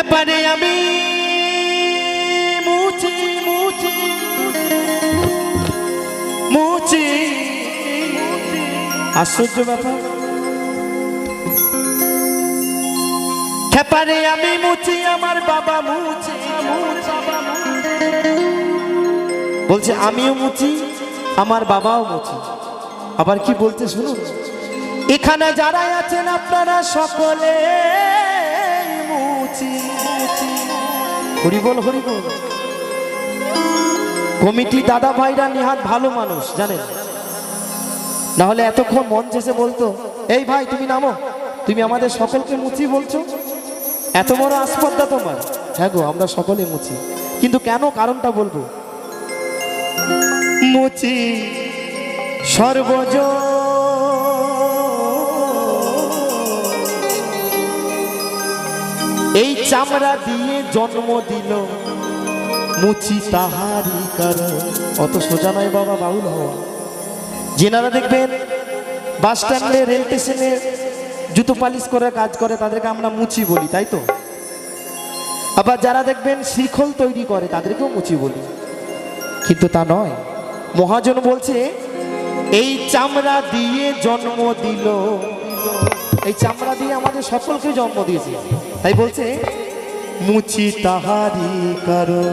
হেপারে আমি মুচি মুচি মুচি আশ্চর্য ব্যাপার। খেপারে আমি মুচি আমার বাবা মুচি বলছে, আমিও মুচি আমার বাবাও মুচি আবার কি বলতে শুনুন? এখানে যারা আছেন আপনারা সকলে মুচি মুচি হরিবল হরিবল কমিটি দাদা ভাইরা নিহাত ভালো মানুষ, জানেন? না হলে এতক্ষণ মন চেষে বলতো, এই ভাই, তুমি নামো। তুমি আমাদের সকলকে মুচি বলছো। এত বড় আসপদ্দা তোমার। হ্যাঁ গো, আমরা সকলে মুচি কিন্তু কেন কারণটা বলব? মুচি সর্বজ এই চামড়া দিয়ে জন্ম দিল। মুচি তাহারি কারণ অত সোজা নয় বাবা, বাউল হওয়া। যেনারা দেখবেন, বাস স্ট্যান্ডে রেল স্টেশনে জুতো পালিশ করে কাজ করে, তাদেরকে আমরা মুচি বলি, তাই তো? আবার যারা দেখবেন শিখল তৈরি করে, তাদেরকেও মুচি বলি। কিন্তু তা নয়। মহাজন বলছে, এই চামড়া দিয়ে জন্ম দিল। এই চামড়া দিয়ে আমাদের সকলকে জন্ম দিয়েছে। তাই বলছে মুচি তাহারি কারও।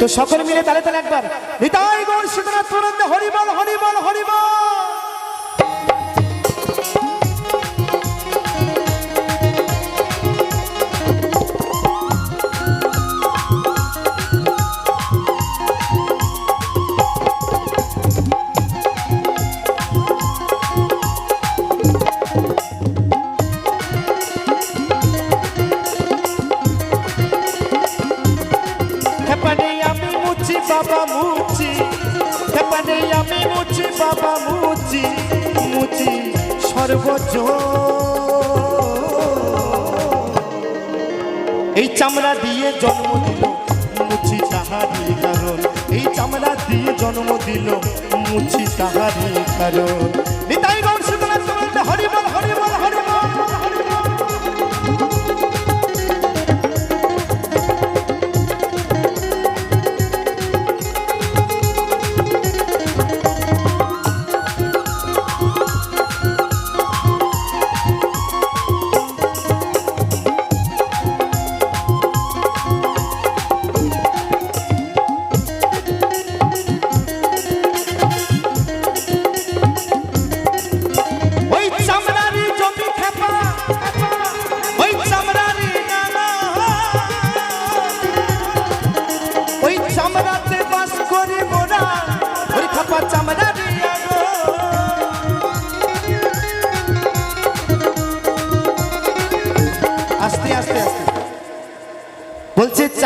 তো সকলে মিলে তাহলে তালে একবার, নিতাই গৌর সীতানাথ হরিবল হরিবল হরিবল বাবা মুচি মুচি সর্বোচ্চ এই চামড়া দিয়ে জন্ম দিল মুচি তাহারি কারণ। এই চামড়া দিয়ে জন্ম দিল মুচি তাহারি কারণ। হরিবল হরিবল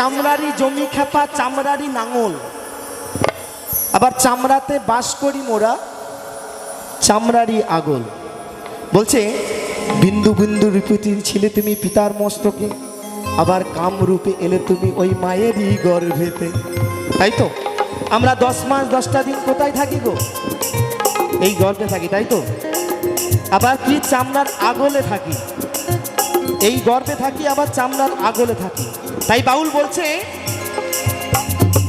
চামড়ারি জমি খেপা, চামড়ারি নাঙল। আবার চামড়াতে বাস করি মোরা, চামড়ারি আগল। বলছে, বিন্দু বিন্দু রূপতির ছিলে তুমি পিতার মস্তকে, আবার কাম রূপে এলে তুমি ওই মায়েরই গর্ভেতে। তাই তো? আমরা দশ মাস, দশটা দিন কোথায় থাকি গো? এই গর্ভে থাকি, তাই তো? আবার কি চামড়ার আগলে থাকি? এই গর্ভে থাকি, আবার চামড়ার আগলে থাকি। তাই বাউল বলছে,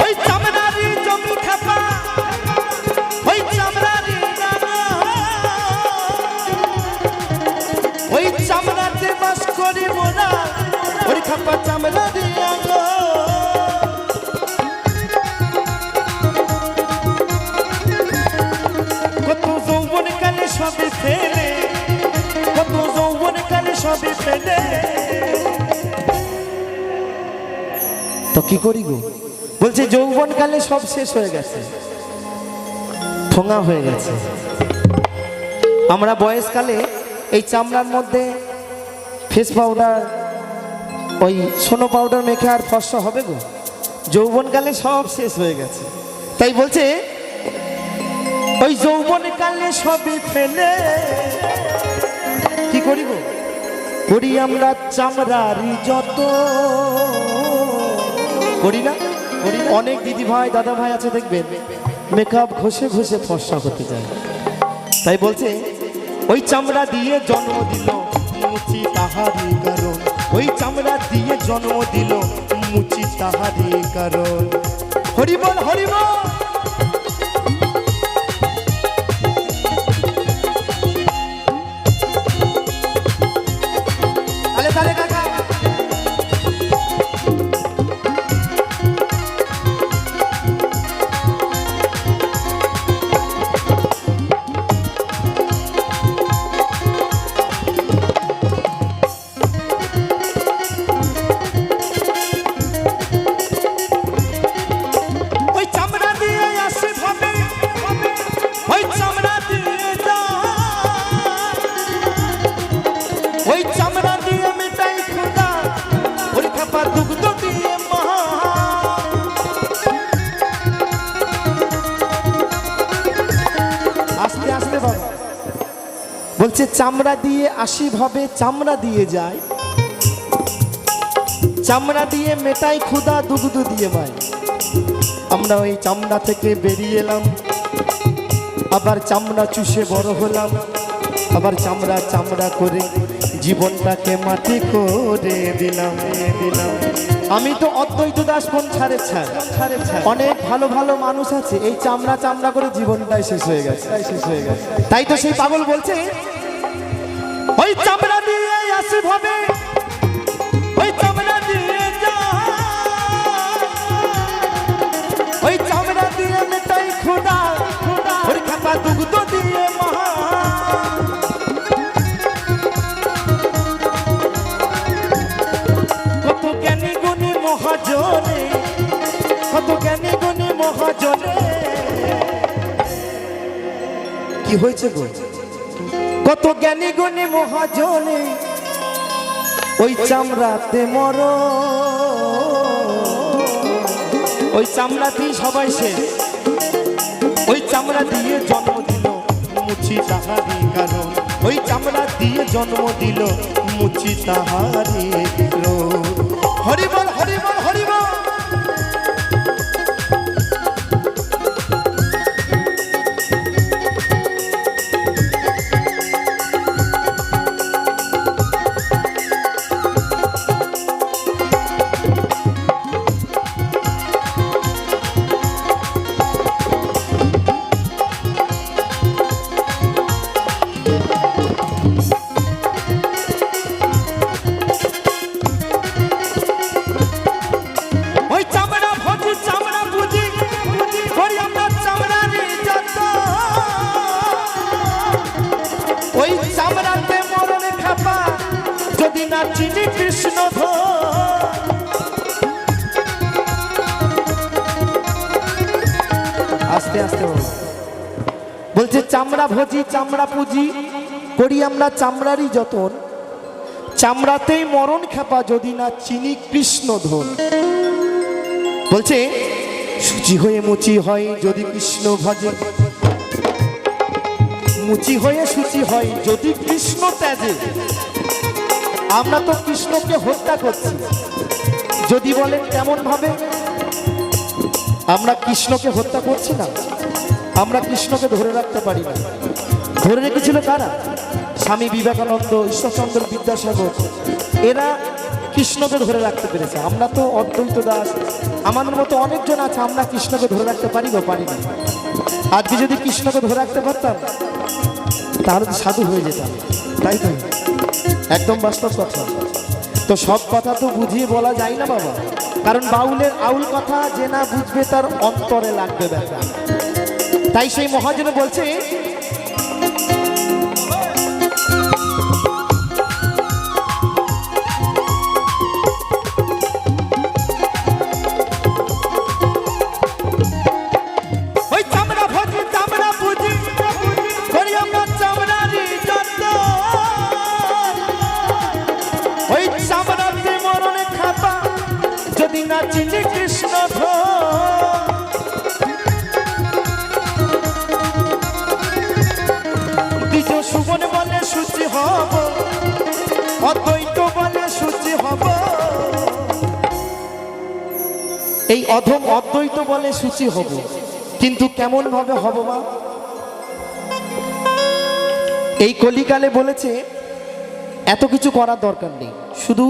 ওই চামড়ারি ওই চামড়ারি ওই চামড়াতে বাস করি মোরা ওই খাপা চামড়া তো কি করি গো? বলছে যৌবন কালে সব শেষ হয়ে গেছে। ঠোঙা হয়ে গেছে। আমরা বয়সকালে এই চামড়ার মধ্যে ফেস পাউডার ওই সোনো পাউডার মেখে আর ফর্সা হবে গো? যৌবনকালে সব শেষ হয়ে গেছে। তাই বলছে, ওই যৌবনকালে সবই ফেলে। কি করি গো? করি আমরা চামড়ারি যত করি না অনেক দিদি ভাই দাদা ভাই আছে, দেখবেন। মেকআপ ঘষে ঘষে ফর্সা হতে যায়। তাই বলছে, ওই চামড়া দিয়ে জন্ম দিল, মুচি তাহারি কারণ। ওই চামড়া দিয়ে জন্ম দিল, মুচি তাহারি কারণ। হরিবল হরিবল! চামড়া দিয়ে আসি ভাবে চামড়া দিয়ে যায়। চামড়া দিয়ে মেটাই খুদা দুগ্ধ দিয়ে মায়। আমরা ওই চামড়া থেকে বেরিয়ে এলাম। আবার চামড়া চুষে বড় হলাম। আবার চামড়া চামড়া করে জীবনটাকে মাটি করে দিলাম দিলাম। আমি তো অদ্বৈত দাস ছাড় ছাড়ে। ছাড় অনেক ভালো ভালো মানুষ আছে। এই চামড়া চামড়া করে জীবনটাই শেষ হয়ে গেছে শেষ হয়ে গেছে। তাই তো সেই পাগল বলছে ওই চামড়া দিয়ে আসে ভাবে ওই চামড়া দিয়ে ওই চামড়া দিয়ে মেটাই খোদা ওর দুগ্ধ দিয়ে মহা কত জ্ঞানী গুণী মহাজনে, কত জ্ঞানী গুণী মহাজনে। কি হয়েছে গো? কত জ্ঞানী গুণী মহাজনে, ওই চামড়াতে মর। ওই চামড়াতেই সবাই শেষ। ওই চামড়া দিয়ে জন্ম দিল মুচি তাহারি কারণ। ওই চামড়া দিয়ে জন্ম দিল মুচি তাহারি। হরিবল হরিবল। চিনি কৃষ্ণ আস্তে আস্তে বলছে, চামড়া ভজি, চামড়া পুজি, করি আমরা চামড়ারই যতন। চামড়াতেই মরণ খেপা যদি না চিনি কৃষ্ণ ধন। বলছে, সুচি হয়ে মুচি হয় যদি কৃষ্ণ ভজে। মুচি হয়ে সুচি হয় যদি কৃষ্ণ ত্যাজে। আমরা তো কৃষ্ণকে হত্যা করছি। যদি বলেন কেমন ভাবে? আমরা কৃষ্ণকে হত্যা করছি না। আমরা কৃষ্ণকে ধরে রাখতে পারি না। ধরে রেখেছিল কারা? স্বামী বিবেকানন্দ, ঈশ্বরচন্দ্র বিদ্যাসাগর। এরা কৃষ্ণকে ধরে রাখতে পেরেছে। আমরা তো অদ্বৈত দাস। আমাদের মতো অনেকজন আছে, আমরা কৃষ্ণকে ধরে রাখতে পারি গো পারি না। আজকে যদি কৃষ্ণকে ধরে রাখতে পারতাম, তাহলে সাধু হয়ে যেতাম। তাই তো? একদম বাস্তব কথা তো সব কথা তো বুঝিয়ে বলা যায় না বাবা। কারণ বাউলের আউল কথা যে না বুঝবে তার অন্তরে লাগবে ব্যাপার। তাই সেই মহাজন বলছে কৃষ্ণ সূচি বলে সূচি এই অধম অদ্বৈত বলে সূচি হব, কিন্তু কেমন ভাবে হব মা? এই কলিকালে বলেছে, এত কিছু করার দরকার নেই, শুধু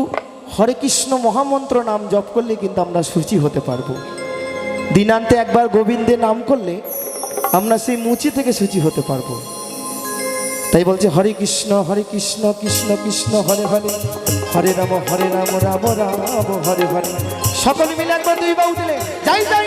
হরে কৃষ্ণ মহামন্ত্র নাম জপ করলে কিন্তু আমরা সূচি হতে পারব। দিনান্তে একবার গোবিন্দের নাম করলে আমরা সেই মুচি থেকে সূচি হতে পারব। তাই বলছে, হরে কৃষ্ণ হরে কৃষ্ণ কৃষ্ণ কৃষ্ণ, হরে হরে হরে রাম হরে রাম রাম রাম, হরে হরে। সকলে মিলে একবার দুই বাউ দিলে যাই তাই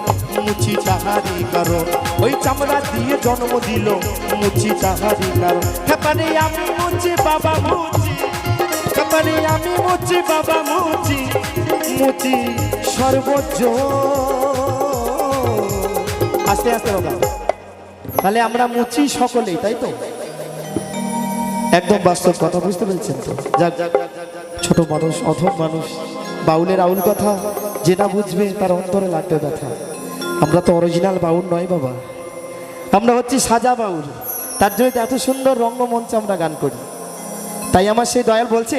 মুচি তাহারি কারণ ওই চামড়া দিয়ে জন্ম দিল মুচি তাহারি কারণ খেপারে আমি মুচি, বাবা মুচি। খেপারে আমি মুচি, বাবা মুচি। মুচি সর্বোচ্চ আস্তে আস্তে, বাবা। তাহলে আমরা মুচি সকলেই, তাই তো? একদম বাস্তব কথা, বুঝতে পেরেছেন তো? যাক ছোট মানুষ অথম মানুষ। বাউলের আউল কথা, যেটা বুঝবে, তার অন্তরে লাগবে ব্যথা। আমরা তো অরিজিনাল বাউল নয় বাবা। আমরা হচ্ছি সাজা বাউল। তার জন্য এত সুন্দর রঙ্গমঞ্চে আমরা গান করি। তাই আমার সেই দয়াল বলছে,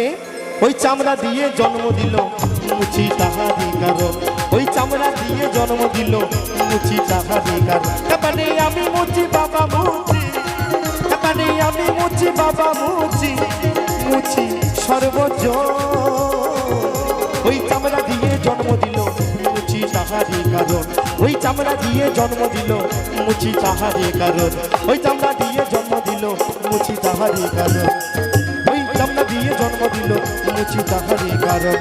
ওই চামড়া দিয়ে জন্ম দিল, মুচি তাহারি কারণ ওই চামড়া দিয়ে জন্ম দিল, মুচি তাহারি কারণ আমি মুচি, বাবা মুচি। তারপরে আমি মুচি, বাবা মুচি। মুচি সর্বোচ্চ ওই চামড়া দিয়ে জন্ম দিল তাহারি কারণ। ওই চামড়া দিয়ে জন্ম দিল, মুচি তাহারি কারণ। ওই চামড়া দিয়ে জন্ম দিল তাহারি কারণ। ওই চামড়া দিয়ে জন্ম দিল তাহারি কারণ।